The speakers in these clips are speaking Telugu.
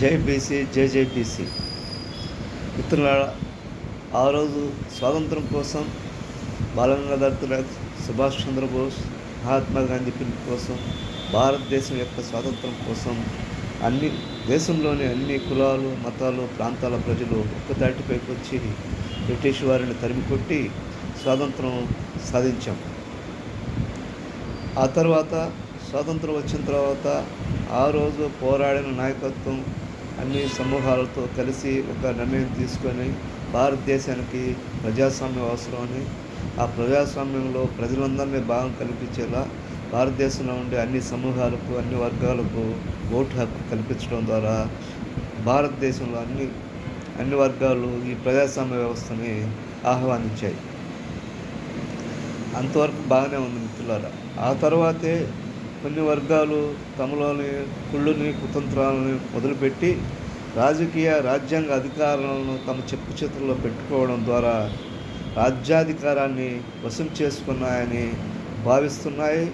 జై బీసీ జై ఆ రోజు స్వాతంత్రం కోసం బాలగంగాధర్ తిలక్ సుభాష్ చంద్రబోస్ మహాత్మా గాంధీ పిలుపు కోసం భారతదేశం యొక్క స్వాతంత్రం కోసం అన్ని దేశంలోని అన్ని కులాలు మతాలు ప్రాంతాల ప్రజలు ఒక్కదాటిపైకి వచ్చి బ్రిటిష్ వారిని తరిమి కొట్టి స్వాతంత్రం సాధించాం. ఆ తర్వాత స్వాతంత్రం వచ్చిన తర్వాత ఆ రోజు పోరాడిన నాయకత్వం అన్ని సమూహాలతో కలిసి ఒక నిర్ణయం తీసుకొని భారతదేశానికి ప్రజాస్వామ్యం అవసరమని ఆ ప్రజాస్వామ్యంలో ప్రజలందరినీ భాగం కల్పించేలా భారతదేశంలో ఉండే అన్ని సమూహాలకు అన్ని వర్గాలకు ఓటు హక్కు కల్పించడం ద్వారా భారతదేశంలో అన్ని అన్ని వర్గాలు ఈ ప్రజాస్వామ్య వ్యవస్థని ఆహ్వానించాయి. అంతవరకు బాగానే ఉంది మిత్రులారా. ఆ తర్వాతే కొన్ని వర్గాలు తమలోని కుళ్ళుని కుతంత్రాలని మొదలుపెట్టి రాజకీయ రాజ్యాంగ అధికారాలను తమ చెప్పు చేతుల్లో పెట్టుకోవడం ద్వారా రాజ్యాధికారాన్ని వశం చేసుకున్నాయని భావిస్తున్నాయి.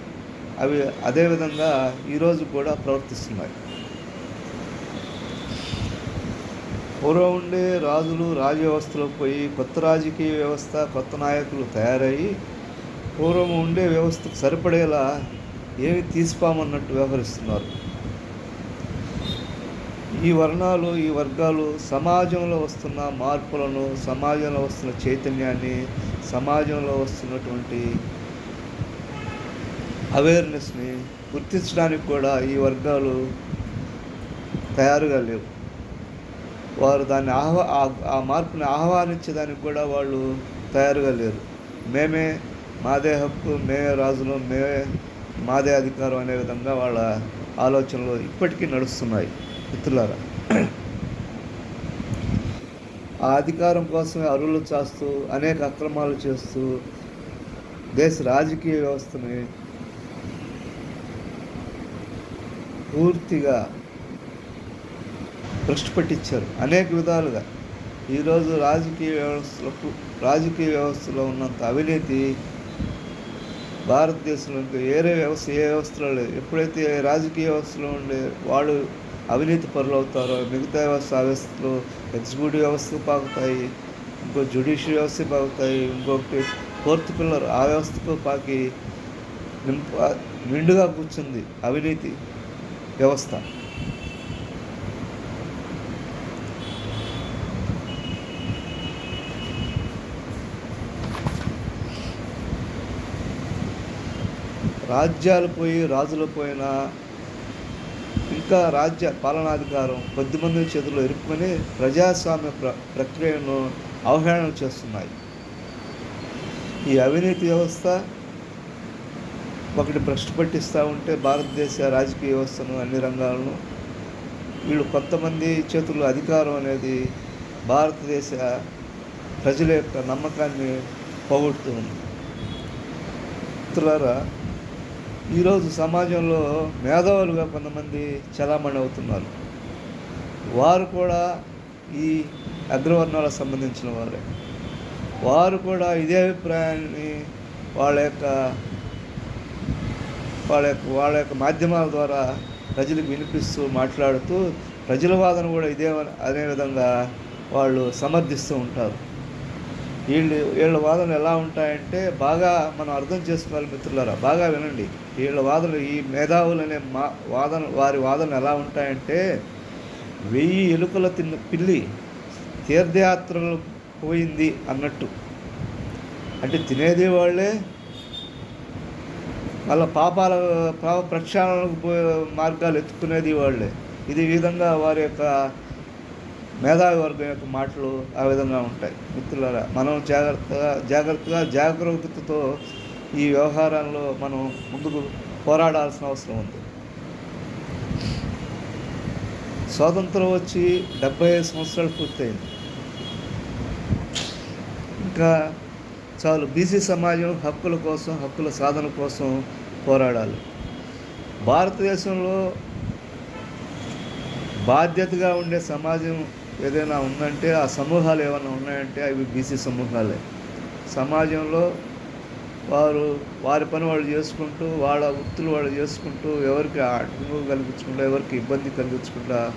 అవి అదేవిధంగా ఈరోజు కూడా ప్రవర్తిస్తున్నాయి. పూర్వం ఉండే రాజులు రాజవ్యవస్థలో పోయి కొత్త రాజకీయ వ్యవస్థ కొత్త నాయకులు తయారయ్యి పూర్వం ఉండే వ్యవస్థకు సరిపడేలా ఏమి తీసిపామన్నట్టు వ్యవహరిస్తున్నారు. ఈ వర్ణాలు ఈ వర్గాలు సమాజంలో వస్తున్న మార్పులను సమాజంలో వస్తున్న చైతన్యాన్ని సమాజంలో వస్తున్నటువంటి అవేర్నెస్ని గుర్తించడానికి కూడా ఈ వర్గాలు తయారుగా లేవు. వారు దాన్ని ఆహ్వా ఆ మార్పుని ఆహ్వానించేదానికి కూడా వాళ్ళు తయారుగా లేరు. మేమే మాదే హక్కు మేమే రాజులు మేమే మాదే అధికారం అనే విధంగా వాళ్ళ ఆలోచనలు ఇప్పటికీ నడుస్తున్నాయి మిత్రులారా. ఆ అధికారం కోసమే అరువులు చేస్తూ అనేక అక్రమాలు చేస్తూ దేశ రాజకీయ వ్యవస్థని పూర్తిగా దృష్టి పట్టించారు. అనేక విధాలుగా. ఈరోజు రాజకీయ వ్యవస్థలకు రాజకీయ వ్యవస్థలో ఉన్నంత అవినీతి భారతదేశంలో ఇంకా వేరే వ్యవస్థ ఏ వ్యవస్థలో లేదు. ఎప్పుడైతే రాజకీయ వ్యవస్థలో ఉండే వాళ్ళు అవినీతి పరులు అవుతారో మిగతా వ్యవస్థ వ్యవస్థలు ఎగ్జిక్యూటివ్ వ్యవస్థకు పాకుతాయి ఇంకో జ్యుడిషియల్ వ్యవస్థ పాకుతాయి ఇంకొకటి ఫోర్త్ పిల్లర్ ఆ వ్యవస్థకు పాకి నింపు నిండుగా కూర్చుంది అవినీతి వ్యవస్థ. రాజ్యాలు పోయి రాజులు పోయినా ఇంకా రాజ్య పాలనాధికారం కొద్దిమంది చేతుల్లో ఇరుక్కుని ప్రజాస్వామ్య ప్ర ప్రక్రియను అవహేళన చేస్తున్నాయి. ఈ అవినీతి వ్యవస్థ ఒకటి భ్రష్టు పట్టిస్తూ ఉంటే భారతదేశ రాజకీయ వ్యవస్థను అన్ని రంగాలను వీళ్ళు కొంతమంది చేతుల్లో అధికారం అనేది భారతదేశ ప్రజల యొక్క నమ్మకాన్ని పోగొడుతూ ఉంది. మిత్రులారా ఈరోజు సమాజంలో మేధావులుగా కొంతమంది చలామణి అవుతున్నారు. వారు కూడా ఈ అగ్రవర్ణాలకు సంబంధించిన వారే. వారు కూడా ఇదే అభిప్రాయాన్ని వాళ్ళ యొక్క వాళ్ళ యొక్క వాళ్ళ యొక్క మాధ్యమాల ద్వారా ప్రజలకు వినిపిస్తూ మాట్లాడుతూ ప్రజల వాదన కూడా ఇదే అదే విధంగా వాళ్ళు సమర్థిస్తూ ఉంటారు. వీళ్ళు వీళ్ళ వాదనలు ఎలా ఉంటాయంటే బాగా మనం అర్థం చేసుకోవాలి మిత్రులారా బాగా వినండి. వీళ్ళ వాదనలు ఈ మేధావులు అనే మా వాదన వారి వాదనలు ఎలా ఉంటాయంటే వెయ్యి ఎలుకల తిన్న పిల్లి తీర్థయాత్రలు పోయింది అన్నట్టు. అంటే తినేది వాళ్ళే వాళ్ళ పాపాల పాప ప్రక్షాళనకు పోయే మార్గాలు ఎత్తుకునేది వాళ్ళే. ఇది విధంగా వారి యొక్క మేధావి వర్గం యొక్క మాటలు ఆ విధంగా ఉంటాయి. మిత్రులారా మనం జాగ్రత్తగా జాగ్రత్తగా జాగ్రత్తతో ఈ వ్యవహారంలో మనం ముందుకు పోరాడాల్సిన అవసరం ఉంది. స్వాతంత్రం వచ్చి డెబ్బై ఐదు సంవత్సరాలు పూర్తయింది. ఇంకా చాలు బీసీ సమాజం హక్కుల కోసం హక్కుల సాధన కోసం పోరాడాలి. భారతదేశంలో బాధ్యతగా ఉండే సమాజం ఏదైనా ఉందంటే ఆ సమూహాలు ఏమైనా ఉన్నాయంటే అవి బీసీ సమూహాలే. సమాజంలో వారు వారి పని వాళ్ళు చేసుకుంటూ వాళ్ళ వృత్తులు వాళ్ళు చేసుకుంటూ ఎవరికి అడ్డు కలిగించకుండా ఎవరికి ఇబ్బంది కలిగించకుండా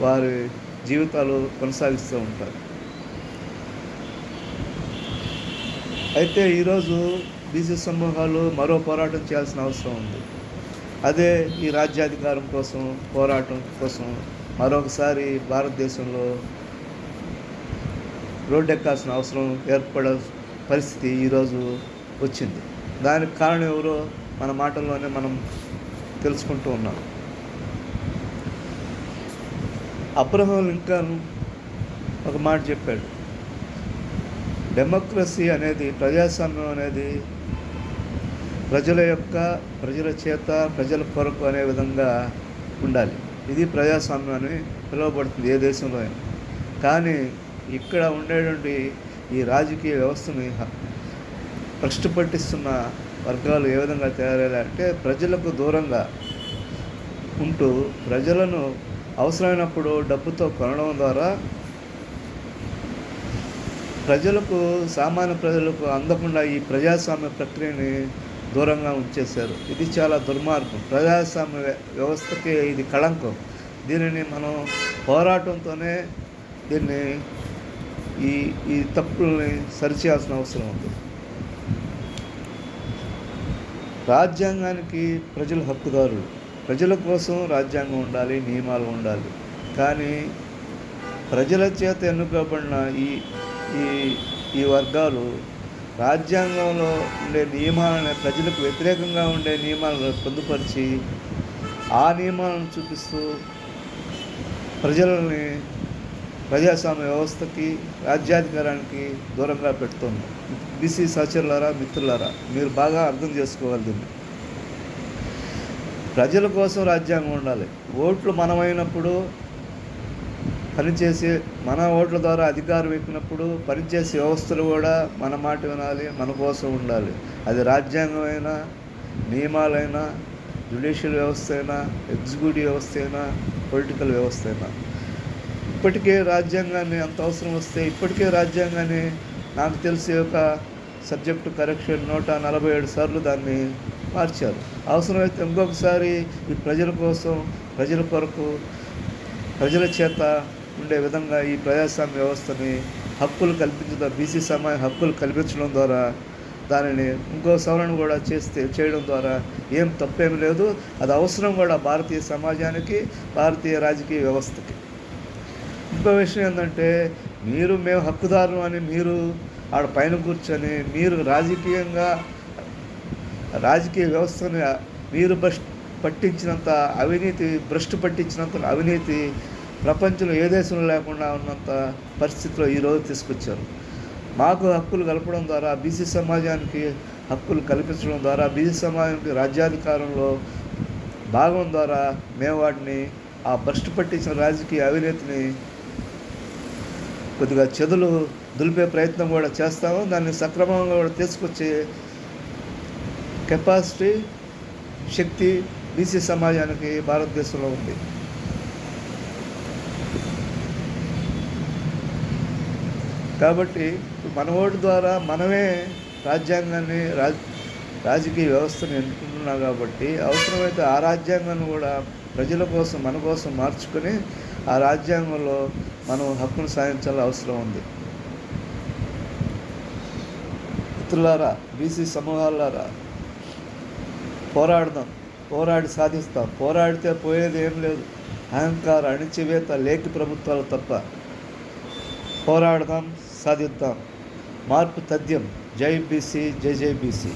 వారి జీవితాలు కొనసాగిస్తూ ఉంటారు. అయితే ఈరోజు బీసీ సమూహాలు మరో పోరాటం చేయాల్సిన అవసరం ఉంది. అదే ఈ రాజ్యాధికారం కోసం పోరాటం కోసం మరొకసారి భారతదేశంలో రోడ్డెక్కాల్సిన అవసరం ఏర్పడ పరిస్థితి ఈరోజు వచ్చింది. దానికి కారణం ఎవరో మన మాటల్లోనే మనం తెలుసుకుంటూ ఉన్నాం. అబ్రహం లింకన్ ఒక మాట చెప్పాడు. డెమోక్రసీ అనేది ప్రజాస్వామ్యం అనేది ప్రజల యొక్క ప్రజల చేత ప్రజల కొరకు అనే విధంగా ఉండాలి. ఇది ప్రజాస్వామ్యం అని పిలువబడుతుంది ఏ దేశంలో అయినా. కానీ ఇక్కడ ఉండేటువంటి ఈ రాజకీయ వ్యవస్థని కష్టపట్టిస్తున్న పట్టిస్తున్న వర్గాలు ఏ విధంగా తయారయ్యాలంటే ప్రజలకు దూరంగా ఉంటూ ప్రజలను అవసరమైనప్పుడు డబ్బుతో కొనడం ద్వారా ప్రజలకు సామాన్య ప్రజలకు అందకుండా ఈ ప్రజాస్వామ్య ప్రక్రియని దూరంగా ఉంచేశారు. ఇది చాలా దుర్మార్గం. ప్రజాస్వామ్య వ్య- వ్యవస్థకి ఇది కళంకం. దీనిని మనం పోరాటంతోనే దీన్ని ఈ ఈ తప్పుల్ని సరిచేయాల్సిన అవసరం ఉంది. రాజ్యాంగానికి ప్రజలు హక్కుదారులు. ప్రజల కోసం రాజ్యాంగం ఉండాలి నియమాలు ఉండాలి. కానీ ప్రజల చేత ఎన్నుకోబడిన ఈ ఈ ఈ వర్గాలు రాజ్యాంగంలో ఉండే నియమాలను ప్రజలకు వ్యతిరేకంగా ఉండే నియమాలను పొందుపరిచి ఆ నియమాలను చూపిస్తూ ప్రజలని ప్రజాస్వామ్య వ్యవస్థకి రాజ్యాధికారానికి దూరంగా పెడుతుంది. బీసీ సహచరులారా మిత్రులారా మీరు బాగా అర్థం చేసుకోవాలి దీన్ని. ప్రజల కోసం రాజ్యాంగం ఉండాలి. ఓట్లు మనమైనప్పుడు పనిచేసే మన ఓట్ల ద్వారా అధికారం ఎక్కినప్పుడు పనిచేసే వ్యవస్థలు కూడా మన మాట వినాలి మన కోసం ఉండాలి. అది రాజ్యాంగం అయినా నియమాలైనా జ్యుడిషియల్ వ్యవస్థ అయినా ఎగ్జిక్యూటివ్ వ్యవస్థ అయినా పొలిటికల్ వ్యవస్థ అయినా ఇప్పటికే రాజ్యాంగాన్ని అంత అవసరం వస్తే ఇప్పటికే రాజ్యాంగాన్ని నాకు తెలిసి ఒక సబ్జెక్టు కరెక్షన్ నూట నలభై ఏడు సార్లు దాన్ని మార్చారు. అవసరమైతే ఇంకొకసారి ఈ ప్రజల కోసం ప్రజల కొరకు ప్రజల చేత ఉండే విధంగా ఈ ప్రజాస్వామ్య వ్యవస్థని హక్కులు కల్పించడం బీసీ సమాజ హక్కులు కల్పించడం ద్వారా దానిని ఇంకో సవరణ కూడా చేస్తే చేయడం ద్వారా ఏం తప్పేం లేదు. అది అవసరం కూడా భారతీయ సమాజానికి భారతీయ రాజకీయ వ్యవస్థకి. ఇంకో విషయం ఏంటంటే మీరు మేము హక్కుదారులు అని మీరు ఆడ పైన కూర్చొని మీరు రాజకీయంగా రాజకీయ వ్యవస్థని మీరు భ్రష్ పట్టించినంత అవినీతి భ్రష్టు పట్టించినంత అవినీతి ప్రపంచంలో ఏ దేశంలో లేకుండా ఉన్నంత పరిస్థితిలో ఈరోజు తీసుకొచ్చారు. మాకు హక్కులు కలపడం ద్వారా బీసీ సమాజానికి హక్కులు కల్పించడం ద్వారా బీసీ సమాజానికి రాజ్యాధికారంలో భాగం ద్వారా మేము వాటిని ఆ భ్రష్టు పట్టించిన రాజకీయ అవినీతిని కొద్దిగా చెదులు దులిపే ప్రయత్నం కూడా చేస్తాము. దాన్ని సక్రమంగా కూడా తీసుకొచ్చే కెపాసిటీ శక్తి బీసీ సమాజానికి భారతదేశంలో ఉంది. కాబట్టి మన ఓటు ద్వారా మనమే రాజ్యాంగాన్ని రాజ్ రాజకీయ వ్యవస్థను ఎన్నుకుంటున్నాం కాబట్టి అవసరమైతే ఆ రాజ్యాంగాన్ని కూడా ప్రజల కోసం మన కోసం మార్చుకొని ఆ రాజ్యాంగంలో మనం హక్కును సాధించాల్సిన అవసరం ఉంది. మిత్రులారా బీసీ సమూహాలారా పోరాడదాం పోరాడి సాధిస్తాం. పోరాడితే పోయేది ఏం లేదు. అహంకార అణిచివేత లేఖి ప్రభుత్వాలు తప్ప. పోరాడదాం సాధిద్దాం. మార్పు తథ్యం జై బీసీ జై జై బీసీ.